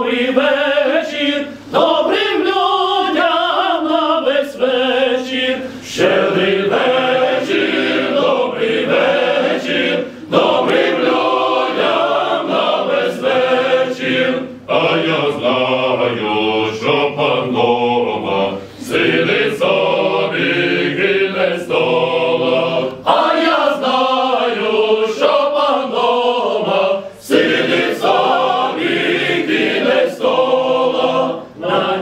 добрий вечір, добрим людям на весь вечір. Щедрий вечір, добрий вечір, добрим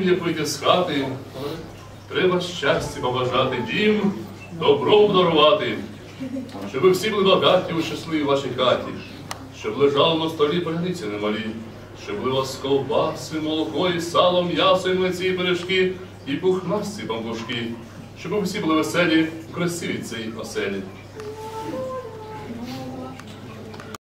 Як вийти з хати, треба щастя побажати дім, добром дарувати, щоб всі були багаті у щасливій вашій хаті, щоб лежало на столі паляниці немалі, щоб були вас ковбаси, молоко і сало, м'ясо, і млиці, і пиріжки, і пухнасті бамбушки, щоб ви всі були веселі, красиві цій оселі.